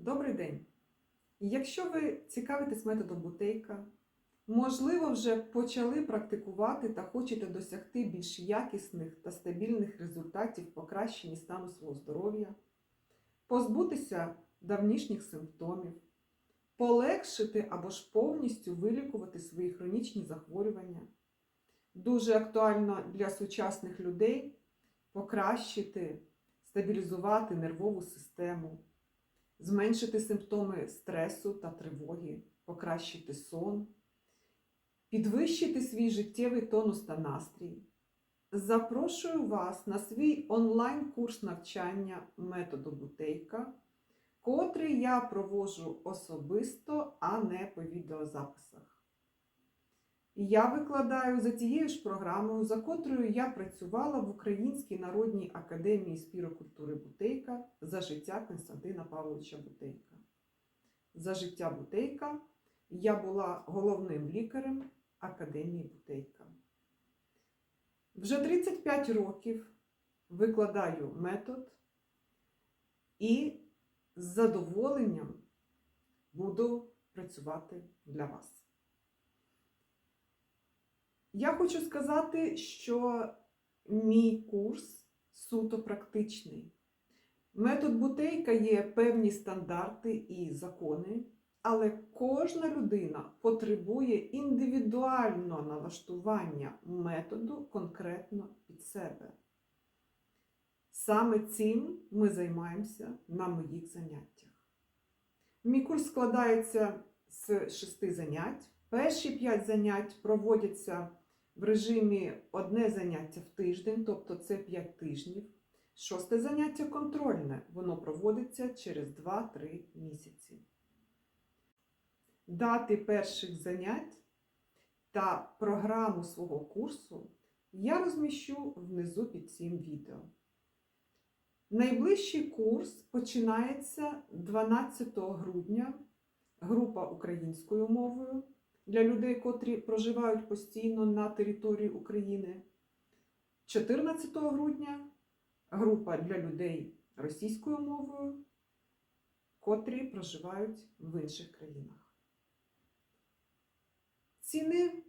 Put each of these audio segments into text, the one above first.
Добрий день! Якщо ви цікавитесь методом бутейка, можливо, вже почали практикувати та хочете досягти більш якісних та стабільних результатів покращенні стану свого здоров'я, позбутися давнішніх симптомів, полегшити або ж повністю вилікувати свої хронічні захворювання. Дуже актуально для сучасних людей покращити, стабілізувати нервову систему зменшити симптоми стресу та тривоги, покращити сон, підвищити свій життєвий тонус та настрій. Запрошую вас на свій онлайн-курс навчання методу бутейка, котрий я проводжу особисто, а не по відеозаписах. Я викладаю за тією ж програмою, за котрою я працювала в Українській народній академії спірокультури Бутейка за життя Константина Павловича Бутейка. За життя Бутейка я була головним лікарем Академії Бутейка. Вже 35 років викладаю метод і з задоволенням буду працювати для вас. Я хочу сказати, що мій курс суто практичний. Метод бутейка є певні стандарти і закони, але кожна людина потребує індивідуального налаштування методу конкретно під себе. Саме цим ми займаємося на моїх заняттях. Мій курс складається з шести занять. Перші п'ять занять проводяться в режимі одне заняття в тиждень, тобто це 5 тижнів. Шосте заняття контрольне, воно проводиться через 2-3 місяці. Дати перших занять та програму свого курсу я розміщу внизу під цим відео. Найближчий курс починається 12 грудня, група українською мовою для людей, котрі проживають постійно на території України. 14 грудня група для людей російською мовою, котрі проживають в інших країнах. Ціни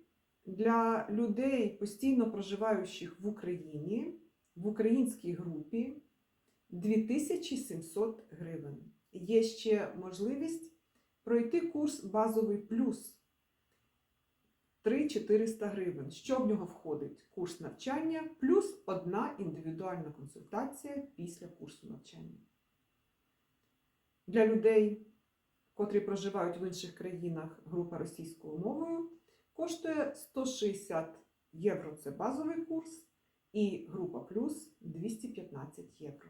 для людей, постійно проживаючих в Україні, в українській групі 2700 гривень. Є ще можливість пройти курс базовий плюс 3400 гривень. Що в нього входить? Курс навчання плюс одна індивідуальна консультація після курсу навчання. Для людей, котрі проживають в інших країнах, група російською мовою коштує 160 євро це базовий курс, і група плюс 215 євро.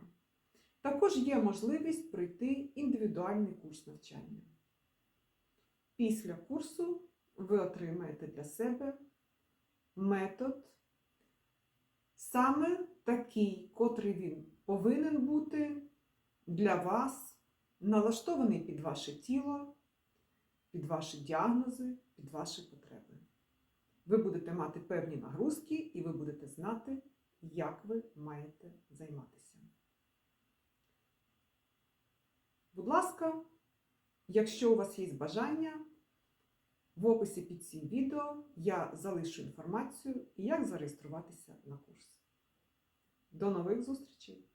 Також є можливість пройти індивідуальний курс навчання. Після курсу ви отримаєте для себе метод, саме такий, котрий він повинен бути для вас, налаштований під ваше тіло, під ваші діагнози, під ваші потреби. Ви будете мати певні нагрузки, і ви будете знати, як ви маєте займатися. Будь ласка, якщо у вас є бажання, в описі під цим відео я залишу інформацію, як зареєструватися на курс. До нових зустрічей!